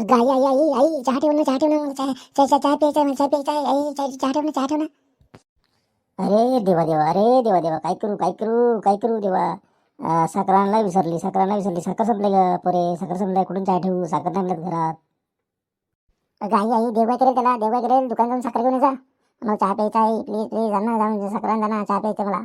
अगं आई आई आई आई चहा ठेव ना चहा ठेव ना चहा चहा चहा चहा प्यायचा मला चहा प्यायचा आहे आई चहा चहा ठेव ना चहा ठेव ना. अरे देवा देवा अरे देवा देवा काय करू काय करू काय करू देवा. अं, साखर आणला विसरली साखर आणला विसरली साखर संपले ग पोरे साखर संपलाय कुठून चहा ठेवू साखर नाही मिळत घरात. अगं आई आई देव करेल त्याला देव करेल दुकान जाऊन साखर घेऊन ये जा. मला चहा प्यायचा आहे प्लीज प्लीज जाणार जाऊन म्हणजे साखर आण जा ना चहा प्यायचा मला.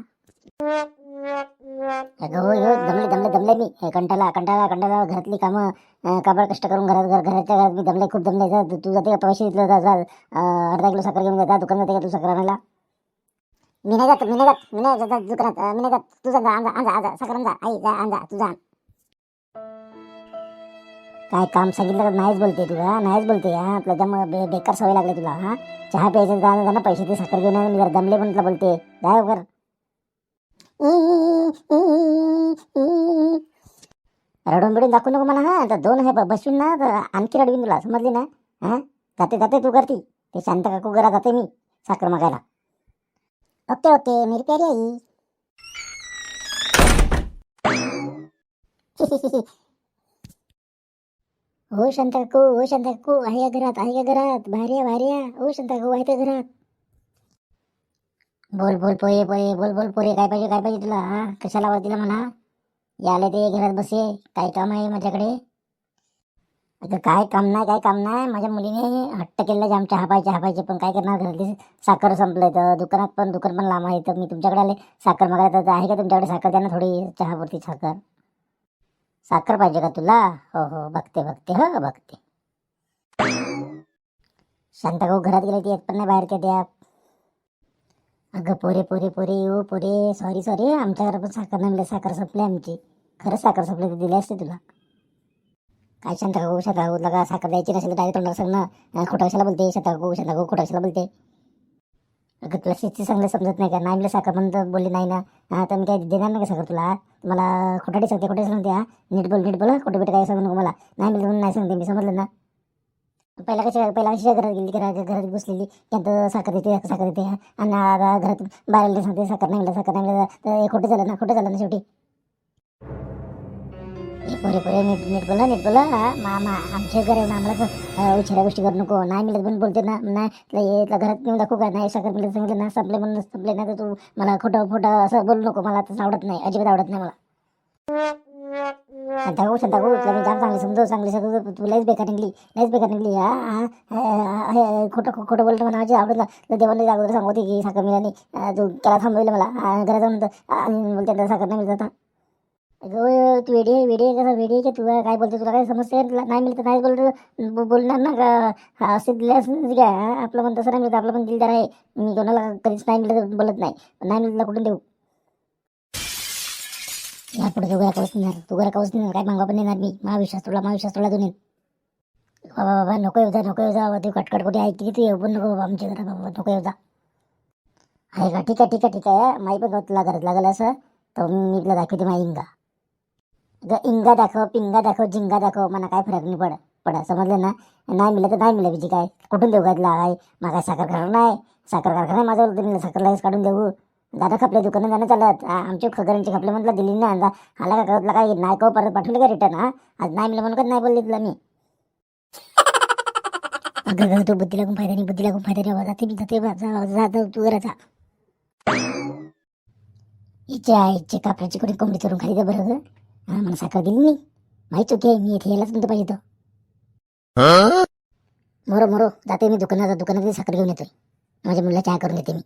अगं हो दमले दमले दमले मी. हे कंटाला कंटाला कंटाला घरातली कामं अं, काबाड कष्ट करून घरात घर घराच्या घरात मी दमले खूप दमले. जा तू- जाते का? पैसे दिले जा जा अर्धा किलो साखर घेऊन जा दुकान जाते का तू साखर आणायला. मी नाही जात मी नाही जात मी नाही जात दुकानात. मी नाही जात. तू जा जा, आण जा जा, साखर आण जा. आई जा आण तू जा काय काम सांगितलं तर नाहीच बोलते तुला नाहीच बोलते हा? त्याच्यामुळे बे बेकार सवय लागली तुला हा? चहा प्यायचं जा ना. पैसे ते साखर घेऊन मी जर दमले म्हटलं बोलते. जाय वगैरे रडून बिडून दाखवू नको मला हा. तर दोन हे बसून ना तर आणखी रडवीन तुला समजली ना? हा? जाते जाते तू करती ते शांत काकू घरा जाते मी साखर मागायला. ओके ओके मेरी प्यारी आई. हो शांत काकू हो शांत काकू आहे का घरात आहे का घरात. भारी या भारी या ओ शांत काकू आहे का घरात. बोल बोल पोरे पोरे बोल बोल पोरे काय पाहिजे काय पाहिजे तुला हा? कशाला आवाज दिला म्हणा? याले ते घरात बसे काय काम आहे माझ्याकडे? अगं काय काम नाही काय काम नाही. माझ्या मुलीने हट्ट केलं जाम चहा पाहिजे चहा पाहिजे पण काय करणार? घरातली साखर संपलं तर दुकानात पण दुकान पण लांब आहे तर मी तुमच्याकडे आले. साखर मागायला तर आहे का तुमच्याकडे? साखर द्या ना थोडी चहापुरती साखर. साखर पाहिजे का तुला? हो हो बघते बघते हो बघते. शांता भाऊ घरात गेले ती येत पण नाही बाहेर त्या द्या अगं पोरे पोरे पोरे ओ पोरे. सॉरी सॉरी आमच्या पण साखर नाही मिळाली साखर संपली आमची. खरंच साखर संपली तर दिली असते तुला. काय शांत गो शांत काकू लगा साखर द्यायची नसेल तर डायरेक्ट तोंडावर सांग ना. खोटा कशाला बोलते. शांत गो शांत काकू खोटा कशाला बोलते. अगं तुला शेती चांगलं समजत नाही का? नाही मिळालं साखर म्हणून बोलली नाही ना. हा तर मी काय देणार नाही का साखर तुला? मला खोटाटी सांगते खोटे सांगते हा. नीट बोल नीट बोल. खोटे खोटं काय सांगू नको मला. नाही मिळलं म्हणून नाही सांगते. मी समजलं ना. पहिला कशा पहिला कशा घरात गेली घरात घरात त्यात साखर देते साखर देते आणि आता घरात बाहेर सांगते साखर नाही मिळालं साखर नाही मिळालं तर हे खोटं झालं ना खोटं झालं ना शेवटी. पोरे पोरे नीट नीट बोला नीट बोला मामा आमचे आमच्या घर येऊन आम्हाला उशिरा गोष्टी करू नको नाही मिळत पण बोलते ना नाही तुला घरात नेऊन दाखवू का? नाही साखर मिळत सांगितलं ना संपले म्हणून संपले ना तर तू मला खोटं खोटं असं बोलू नको मला तसं आवडत नाही अजिबात आवडत नाही मला. शांतागो शांतागो तुला मी जाम चांगली समजव चांगली सगळं तू लयच बेकार निघली लयच बेकार निघली हा खोटं खोटं बोलतो मला माझी आवडत देवाला देवाने अगोदर सांगते की साखर मिळाली तू त्याला थांबवलं मला अं, घरात जाऊन आणि बोलते साखर नाही मिळत आता. अगं तू वेडी आहे वेडी आहे कसं वेडी आहे की तुला काय बोलतो तुला काय समस्या आहे तुला नाही मिळत नाही बोलतो बोलणार ना का? हा, असे दिल्यास काय आपलं पण तसं नाही मिळत आपलं पण दिलदार आहे. मी कोणाला कधीच नाही मिळत तर बोलत नाही. नाही मिळतं तुला कुठून देऊ? या पुढे तू घरा देणार तू घरा देणार काय मागवा पण देणार मी. महाविश्वास तुला महाविश्वास तुला दोन्ही बाबा बाबा नको येऊ जा नको येऊ जा. तू कटकट कुठे ऐकली तू येऊ? पण नको बाबा आमच्या घरा बाबा नको येऊ जा. आहे का? ठीक आहे ठीक आहे ठीक आहे. माई पण तुला घरात लागलं असं. तर मी तुला दाखवते माझी इंगा. ग इंगा दाखव पिंगा दाखव जिंगा दाखव मला काय फरक नाही पड पडा समजलं ना? नाही मिळलं तर नाही मिळलं बीजी काय? कुठून देऊ घातला आहे मागाय साखर कारखाना आहे साखर कारखाना आहे माझ्यावर तुम्ही साखर लगेच काढून देऊ. दादा खपले दुकानं जाणं चालत. आ, आमचे खगरांचे खपले म्हटलं दिली ना आला आला का तुला काय नाही का परत पाठवले का रिटर्न हा आज नाही मिळलं म्हणून का नाही बोलले तुला मी. अगं अगं, तू बुद्धी लागून फायदा नाही बुद्धी लागून फायदा नाही जाते मी जाते बा, जा जा जा, तू घरा जा. हिच्या हिच्या कापडाची कोणी कोंबडी चोरून खाली बरं गं. हा मला साखर दिली नाही. माहीत चुकी आहे मी इथे यायलाच नव्हतं पाहिजे तर मोरो मोरो जाते मी दुकानात दुकानात साखर घेऊन येतोय. माझ्या मुलीला चहा करून देते मी.